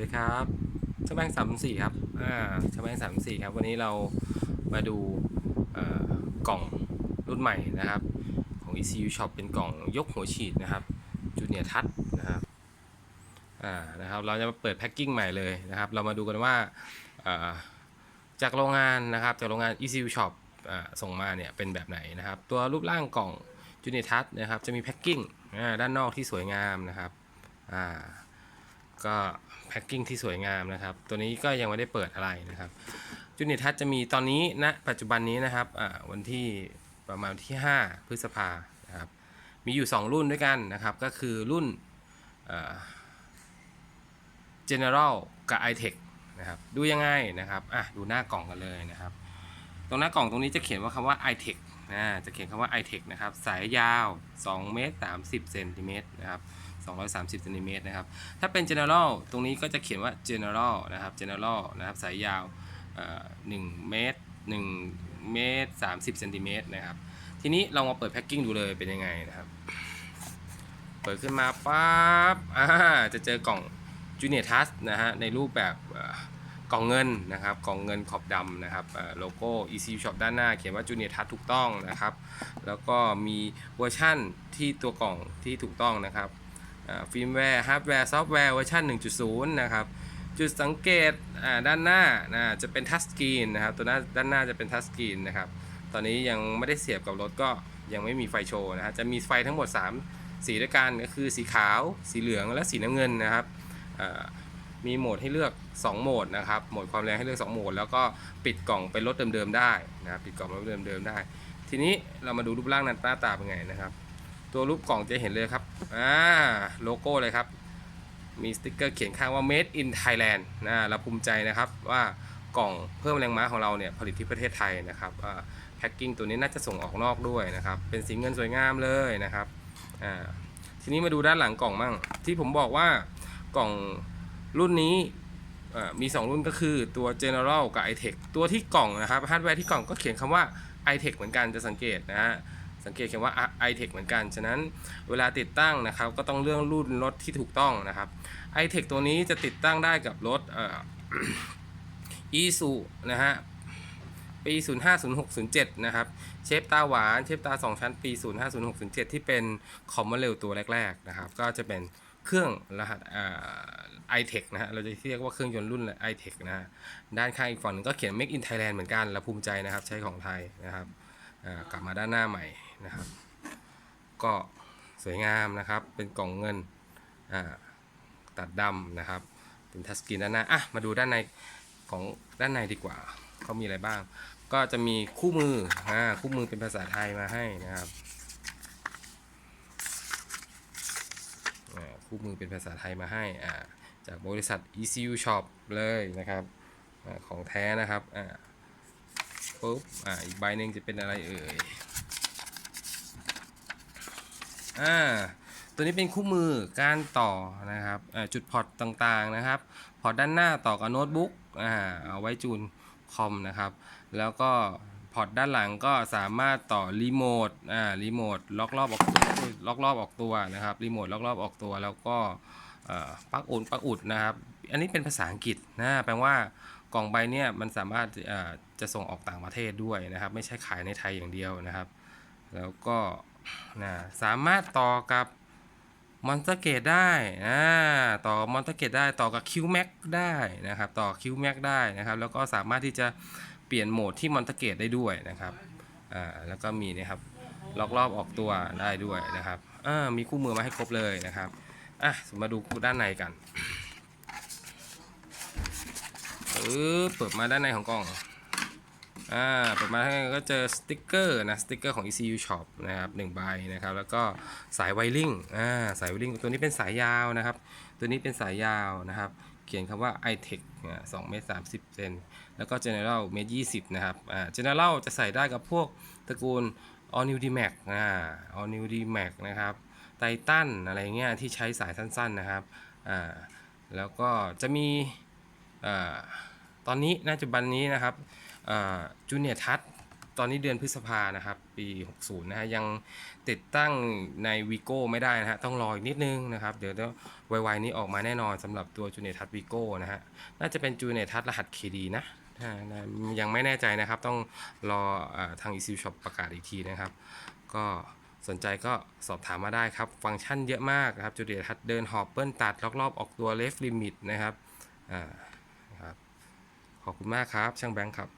วัสดีครับช่างแบงสามสี่ครับ อ่าช่างแบงสามสี่ครับ วันนี้เรามาดูกล่องรุ่นใหม่นะครับ ของ ECU Shop เป็นกล่องยกหัวฉีดนะครับจูเนียทัชนะครับ อ่า นะครับ เราจะมาเปิดแพ็กกิ้งใหม่เลยนะครับ เรามาดูกันว่าจากโรงงานนะครับ จากโรงงาน ECU Shop ส่งมาเนี่ยเป็นแบบไหนนะครับ ตัวรูปร่างกล่องจูเนียทัชนะครับ จะมีแพ็กกิ้งด้านนอกที่สวยงามนะครับ อ่า ก็แพ็กกิ้งที่สวยงามนะครับ ตัวนี้ก็ยังไม่ได้เปิดอะไรนะครับจูเนียทัชจะมีตอนนี้ณนะปัจจุบันนี้นะครับวันที่ประมาณที่ 5 พฤษภานะครับมีอยู่ 2 รุ่นด้วยกันนะครับ ก็คือรุ่น General กับ iTech นะครับดูยังไงนะครับอะดูหน้ากล่องกันเลยนะครับ ตรงหน้ากล่องตรงนี้จะเขียนว่าคำว่า iTech นะจะเขียนคำว่า iTech นะครับ สายยาว 2 เมตร 30 เซนติเมตรนะครับ 230เซนติเมตรนะครับ ถ้าเป็น general ตรงนี้ก็จะเขียนว่า general นะครับ general นะครับ สายยาวเอ่อ1เมตร1เมตร30เซนติเมตรนะครับ ทีนี้เรามาเปิดแพ็กกิ้งดูเลยเป็นยังไงนะครับ เปิดขึ้นมาปั๊บอ่าจะเจอกล่อง Junior t o u c h นะฮะ ในรูปแบบกล่องเงินนะครับกล่องเงินขอบดำนะครับโลโก้ ECU Shop ด้านหน้า เขียนว่า Junior t o u c h ถูกต้องนะครับ แล้วก็มีเวอร์ชั่นที่ตัวกล่องที่ถูกต้องนะครับ ฟิล์มแวร์ฮาร์ดแวร์ซอฟต์แวร์เวอร์ชัน1.0 นะครับ จุดสังเกตด้านหน้านะจะเป็นทัชสกรีนนะครับ ตัวหน้าด้านหน้าจะเป็นทัชสกรีนนะครับ ตอนนี้ยังไม่ได้เสียบกับรถก็ยังไม่มีไฟโชว์นะฮะจะมีไฟทั้งหมด 3 สีด้วยกันก็คือสีขาว สีเหลืองและสีน้ำเงินนะครับมีโหมดให้เลือก 2 โหมดนะครับ โหมดความแรงให้เลือก 2 โหมด แล้วก็ปิดกล่องเป็นรถเดิมๆได้นะครับปิดกล่องเป็นรถเดิมๆได้ ทีนี้เรามาดูรูปร่างหน้าตาเป็นไงนะครับ ตัวรูปกล่องจะเห็นเลยครับอ่าโลโก้เลยครับ มีสติกเกอร์เขียนข้างว่า made in Thailand นะเราภูมิใจนะครับว่ากล่องเพิ่มแรงม้าของเราเนี่ยผลิตที่ประเทศไทยนะครับอ่าแพ็กกิ้งตัวนี้น่าจะส่งออกนอกด้วยนะครับ เป็นสีเงินสวยงามเลยนะครับอ่าทีนี้มาดูด้านหลังกล่องมั่ง ที่ผมบอกว่ากล่องรุ่นนี้มี 2 รุ่นก็คือตัว General กับ iTech ตัวที่กล่องนะครับฮาร์ดแวร์ที่กล่องก็เขียนคำว่า iTech เหมือนกันจะสังเกตนะฮะ สังเกตเขียนว่า iTech เหมือนกัน ฉะนั้นเวลาติดตั้งนะครับ ก็ต้องเลือกรุ่นรถที่ถูกต้องนะครับ iTech ตัวนี้จะติดตั้งได้กับรถเอ่ออีซูนะฮะปี 050607 นะครับ เชฟตาหวาน เชฟตา 2 ชั้น ปี 050607 ที่เป็นคอมมอนเรลตัวแรก ๆ นะครับ ก็จะเป็นเครื่องรหัสเอ่อ iTech นะฮะ เราจะเรียกว่าเครื่องยนต์รุ่น iTech นะฮะ ด้านข้างอีกฝั่งหนึงก็เขียน Make in Thailand เหมือนกันเราภูมิใจนะครับ ใช้ของไทยนะครับ กลับมาด้านหน้าใหม่ นะครับ ก็สวยงามนะครับ เป็นกล่องเงินตัดดำนะครับ เป็นทัชสกรีนด้านหน้าอะมาดูด้านในของด้านในดีกว่าเขามีอะไรบ้าง ก็จะมีคู่มืออ่าคู่มือเป็นภาษาไทยมาให้นะครับคู่มือเป็นภาษาไทยมาให้อ่าจากบริษัท ECU Shop เลยนะครับอของแท้นะครับอ่าปุ๊บอ่าอีกใบหนึ่งจะเป็นอะไรเอ่ย อ่าตัวนี้เป็นคู่มือการต่อนะครับจุดพอร์ตต่างๆนะครับ พอร์ตด้านหน้าต่อกับโน้ตบุ๊กอ่าเอาไว้จูนคอมนะครับ แล้วก็พอร์ตด้านหลังก็สามารถต่อรีโมทอ่ารีโมทล็อกรอบออกตัวล็อกรอบออกตัวนะครับรีโมทล็อกรอบออกตัว แล้วก็อ่อปลั๊กอุดปลั๊กอุดนะครับ อันนี้เป็นภาษาอังกฤษนะแปลว่ากล่องใบเนี่ยมันสามารถอ่อจะส่งออกต่างประเทศด้วยนะครับ ไม่ใช่ขายในไทยอย่างเดียวนะครับ แล้วก็ นะสามารถต่อกับมอนสเตอร์เกตได้นะต่อมอนสเตอร์เกตได้ต่อกับ QMax ได้นะครับต่อ QMax ได้นะครับ แล้วก็สามารถที่จะเปลี่ยนโหมดที่มอนสเตอร์เกตได้ด้วยนะครับอ่าแล้วก็มีนะครับล็อกรอบออกตัวได้ด้วยนะครับอ่ามีคู่มือมาให้ครบเลยนะครับอะมาดูด้านในกันเออเปิดมาด้านในของกล่อง อ่าเปิดมาให้ก็เจอสติกเกอร์นะสติกเกอร์ของ ECU Shop นะครับหนึ่งใบนะครับ แล้วก็สายไวริงอ่าสายไวริงตัวนี้เป็นสายยาวนะครับ ตัวนี้เป็นสายยาวนะครับ เขียนคำว่า iTech อ่าสองเมตรสามสิบเซนแล้วก็ General เมตรยี่สิบนะครับอ่า General จะใส่ได้กับพวกตระกูล All New D Max อ่า All New D Max นะครับไททันอะไรเงี้ยที่ใช้สายสั้นๆนะครับอ่าแล้วก็จะมีอ่าตอนนี้ณปัจจุบันนี้นะครับ จูเนียทัชตอนนี้เดือนพฤษภานะครับ ปี 60 นะฮะยังติดตั้งใน Vigo ไม่ได้นะฮะ ต้องรออีกนิดนึงนะครับเดี๋ยวเดี๋ยวไวๆนี้ออกมาแน่นอนสำหรับตัวจูเนียทัศ Vigo นะฮะ น่าจะเป็นจูเนียทัศรหัส KD นะอ่านะยังไม่แน่ใจนะครับ ต้องรออาทาง e c Shop ประกาศอีกทีนะครับ ก็สนใจก็สอบถามมาได้ครับ ฟังก์ชันเยอะมากนะครับจูเนียทัศเดินหอบเปิ้ลตัดล็อกรอบออกตัว left limit นะครับอ่านะครับ ขอบคุณมากครับ ช่างแบงค์ครับ